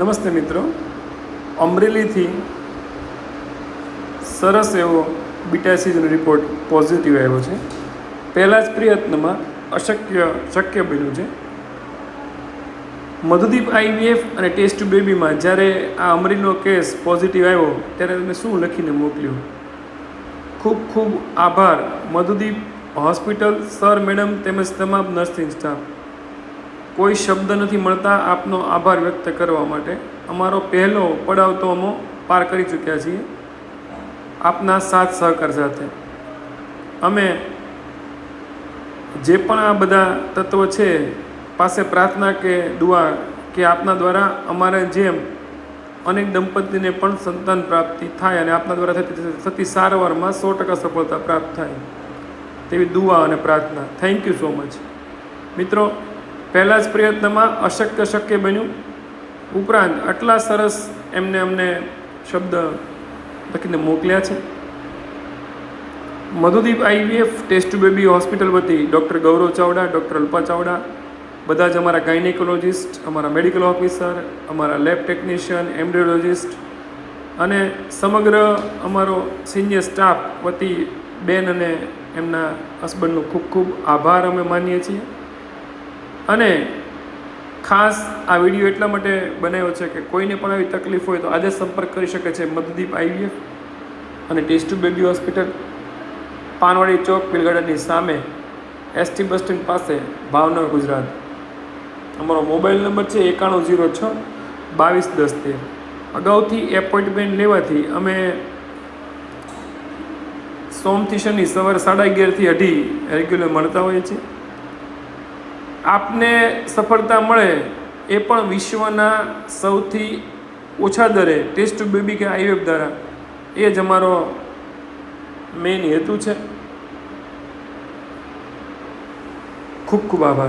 નમસ્તે મિત્રો. અમરેલીથી સરસ એવો બીટા સીઝનો રિપોર્ટ પોઝિટિવ આવ્યો છે. પહેલાં જ પ્રયત્નમાં અશક્ય, શક્ય બન્યું છે. મધુદીપ આઈવીએફ અને ટેસ્ટ બેબીમાં જ્યારે આ અમરેલીનો કેસ પોઝિટિવ આવ્યો, ત્યારે તમે શું લખીને મોકલ્યું? ખૂબ ખૂબ આભાર. મધુદીપ હોસ્પિટલ, સર, મેડમ તેમજ તમામ નર્સિંગ સ્ટાફ કોઈ શબ્દ નથી મળતા આપનો આભાર વ્યક્ત કરવા માટે. અમારો પહેલો પડાવ તો અમે પાર કરી ચૂક્યા છીએ. આપના સાથ સહકાર સાથે. અમે જે પણ આ બધા તત્વો છે, પાસે પ્રાર્થના કે દુઆ કે આપના દ્વારા અમારે જેમ અનેક દંપતીને પણ સંતાન પ્રાપ્તિ થાય અને આપના દ્વારા થતી થતી સારવારમાં સો ટકા સફળતા પ્રાપ્ત થાય. તેવી દુઆ અને પ્રાર્થના. થેન્ક યુ સો મચ મિત્રો પહેલાં જ પ્રયત્નમાં અશક્ય શક્ય બન્યું. ઉપરાંત આટલા સરસ એમને અમને શબ્દ લખીને મોકલ્યા છે. Madhudeep IVF test baby hospital વતી ડૉક્ટર ગૌરવ ચાવડા, ડૉક્ટર અલ્પા ચાવડા, બધા જ અમારા ગાયનેકોલોજિસ્ટ, અમારા મેડિકલ ઓફિસર, અમારા લેબ ટેકનિશિયન, એમ્બ્રિયોલોજિસ્ટ અને સમગ્ર અમારો સિનિયર સ્ટાફ વતી બેન અને એમના હસબન્ડનો ખૂબ ખૂબ આભાર અમે માનીએ છીએ. અને ખાસ આ વીડિયો એટલા માટે બનાવ્યો છે કે કોઈને પણ આવી તકલીફ હોય તો આજે સંપર્ક કરી શકે છે મદદીપ આઈવીએફ અને test tube baby hospital Panwadi ચોક પીલગાર્ડનની સામે એસટી બસ સ્ટેન્ડ પાસે, ભાવનગર, ગુજરાત. અમારો મોબાઈલ નંબર છે એકાણું ઝીરો છ, બાવીસ દસ તેર. અગાઉથી એપોઇન્ટમેન્ટ લેવાથી અમે સોમથી શનિ સવારે સાડા અગિયારથી અઢી રેગ્યુલર મળતા હોઈએ છીએ. આપને સફળતા મળે એ પણ વિશ્વના સૌથી ઓછા દરે. ટેસ્ટ બેબી કે આઈવેફ દ્વારા. એ જ અમારો મેઇન હેતુ છે. ખૂબ ખૂબ આભાર.